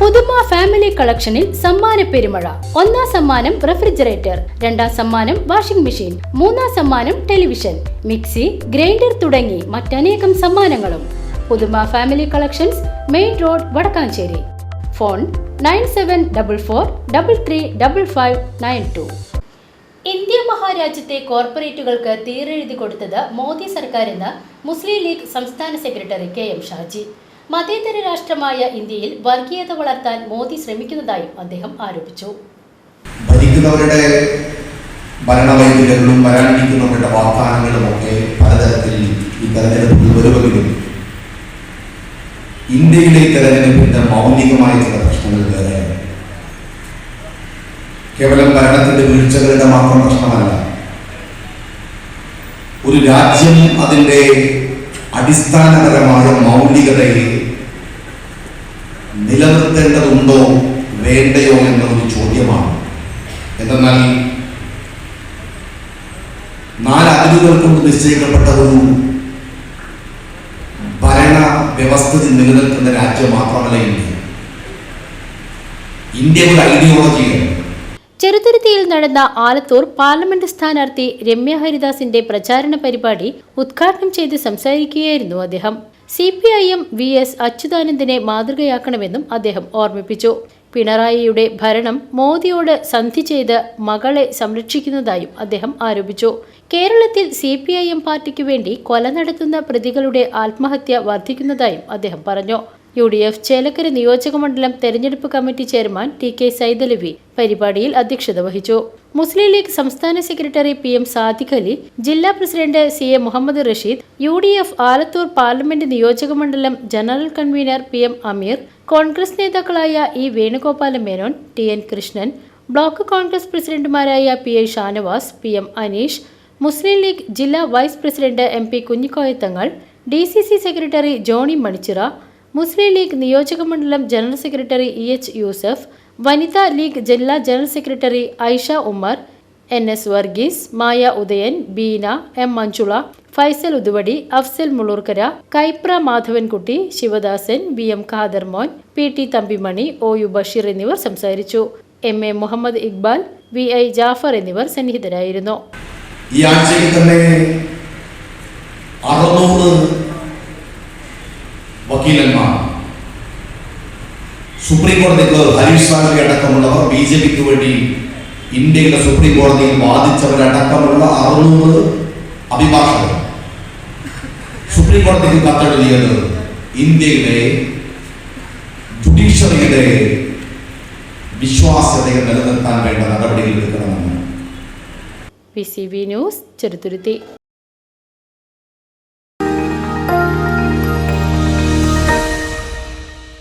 പുതുമ ഫാമിലി കളക്ഷനിൽ സമ്മാന പെരുമഴ. ഒന്നാം സമ്മാനം റെഫ്രിജറേറ്റർ രണ്ടാം സമ്മാനം വാഷിംഗ് മെഷീൻ മൂന്നാം സമ്മാനം ടെലിവിഷൻ മിക്സി ഗ്രൈൻഡർ തുടങ്ങി മറ്റനേകം സമ്മാനങ്ങളും. Puthuma family collections main road Vadakkanchery. Phone nine seven double four double three double five nine two. India മഹാരാജ്യത്തെ കോർപ്പറേറ്റുകൾക്ക് തീരെഴുതി കൊടുത്തത് മോദി സർക്കാരെന്ന് മുസ്ലിം ലീഗ് സംസ്ഥാന സെക്രട്ടറി കെ എം ഷാജി. മതേതര രാഷ്ട്രമായ ഇന്ത്യയിൽ വർഗീയത വളർത്താൻ മോദി ശ്രമിക്കുന്നതായും അദ്ദേഹം ആരോപിച്ചു. ഭരിക്കുന്നവരുടെ ഭരണവൈകല്യങ്ങളും വരാനിരിക്കുന്നവരുടെ വാഗ്ദാനങ്ങളുമൊക്കെ പലതരത്തിൽ ഈ തെരഞ്ഞെടുപ്പിൽ വരുമെങ്കിലും ഇന്ത്യയിലെ തെരഞ്ഞെടുപ്പിന്റെ മൗലികമായ ചില പ്രശ്നങ്ങൾ വേറെയാണ്. കേവലം ഭരണത്തിന്റെ വീഴ്ചകളുടെ മാത്രം പ്രശ്നമല്ല. ഒരു രാജ്യം അതിന്റെ അടിസ്ഥാനപരമായ മൗലികതയെ നിലനിർത്തേണ്ടതുണ്ടോ വേണ്ടയോ എന്നൊരു ചോദ്യമാണ്. എന്തെന്നാൽ നാല് അതിരുകൾ കൊണ്ട് നിശ്ചയിക്കപ്പെട്ട ഒരു ഭരണ വ്യവസ്ഥിതി നിലനിൽക്കുന്ന രാജ്യം മാത്രമല്ല ഇന്ത്യ. ഇന്ത്യ ഒരു ഐഡിയോളജിയാണ് ചെറുതുരുത്തിയിൽ നടന്ന ആലത്തൂർ പാർലമെന്റ് സ്ഥാനാർത്ഥി രമ്യ ഹരിദാസിന്റെ പ്രചാരണ പരിപാടി ഉദ്ഘാടനം ചെയ്ത് സംസാരിക്കുകയായിരുന്നു അദ്ദേഹം. C P I M V S അച്യുതാനന്ദനെ മാതൃകയാക്കണമെന്നും അദ്ദേഹം ഓർമ്മിപ്പിച്ചു. പിണറായിയുടെ ഭരണം മോദിയോട് സന്ധി ചെയ്ത് മകളെ സംരക്ഷിക്കുന്നതായും അദ്ദേഹം ആരോപിച്ചു. കേരളത്തിൽ സി പി ഐ എം പാർട്ടിക്കു വേണ്ടി കൊല നടത്തുന്ന പ്രതികളുടെ ആത്മഹത്യ വർദ്ധിക്കുന്നതായും അദ്ദേഹം പറഞ്ഞു. യു ഡി എഫ് ചേലക്കര നിയോജകമണ്ഡലം തെരഞ്ഞെടുപ്പ് committee chairman T K Saidalavi പരിപാടിയിൽ അധ്യക്ഷത വഹിച്ചു. മുസ്ലിം ലീഗ് സംസ്ഥാന secretary P M Sadiq Ali ജില്ലാ president C A Muhammad Rasheed U D F Alathur parliament നിയോജകമണ്ഡലം general convener P M Ameer Congress നേതാക്കളായ E Venugopala Menon T N Krishnan block Congress പ്രസിഡന്റുമാരായ P A Shanavas P M Aneesh Muslim League ജില്ലാ vice president M P Kunhikoyathangal D C C secretary Johny Manichira Muslim League നിയോജക മണ്ഡലം general secretary E H Yusuf Vanitha League ജില്ലാ general secretary Aisha Ummer N S Varghese Maya Udayan Beena M Manjula Faisal Uthuvadi Afsal Mullurkara Kaipra Madhavankutty Sivadasan B M Khader Mon P T Thampimani O U Basheer എന്നിവർ സംസാരിച്ചു. M A Muhammad Iqbal V I Jafar എന്നിവർ സന്നിഹിതരായിരുന്നു. ഈ ആഴ്ചയിൽ തന്നെ അറുന്നൂറ് supreme കോടതിക്ക് ഹരീഷ് സാൽവി അടക്കമുള്ളവർ ബി ജെ പിക്ക് വേണ്ടി ഇന്ത്യയുടെ സുപ്രീം കോടതിയിൽ വാദിച്ചവരടക്കമുള്ള അറുന്നൂറ് അഭിഭാഷകർ. സുപ്രീം കോടതിക്ക് കത്തെഴുതിയത് ഇന്ത്യയുടെ ജുഡീഷ്യറിയുടെ വിശ്വാസ്യതയെ നിലനിർത്താൻ വേണ്ട നടപടികൾ എടുക്കണമെന്ന് P C B news Cheruthuruthy